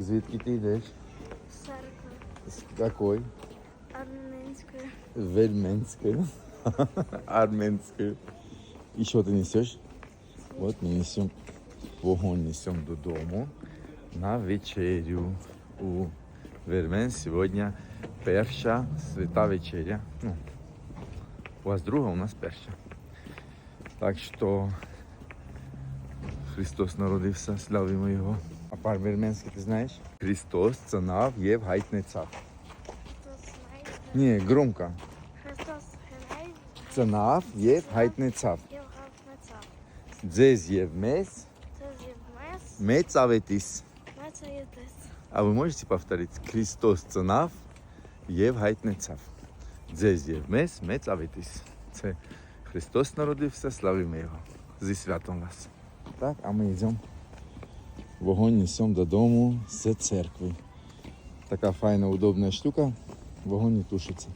Звідки ти йдеш? З якої? Армянської. Вельменською. Арменською. І що ти несеш? От ми несемо вогонь несемо додому на вечерю. У Вермен сьогодні перша свята вечеря. Ну, у вас друга, у нас перша. Так що Христос народився, славимо Його. А пар вірменський ти знаєш? Христос це нав є в гайтне цар. Ні, громко. Христос грає. Це нав є в гайтне цар. І вгав на цар. Дзез є в мес, десь. А вы можете повторить? Христос це нав, є в гайтне цар. Дзез є в мес, мецаветис. Це Христос народився, славимо Його. Зі святом вас. Так, а ми йдемо. Вогонь несемо додому з церкви. Така файна, удобна штука. Вогонь не тушиться.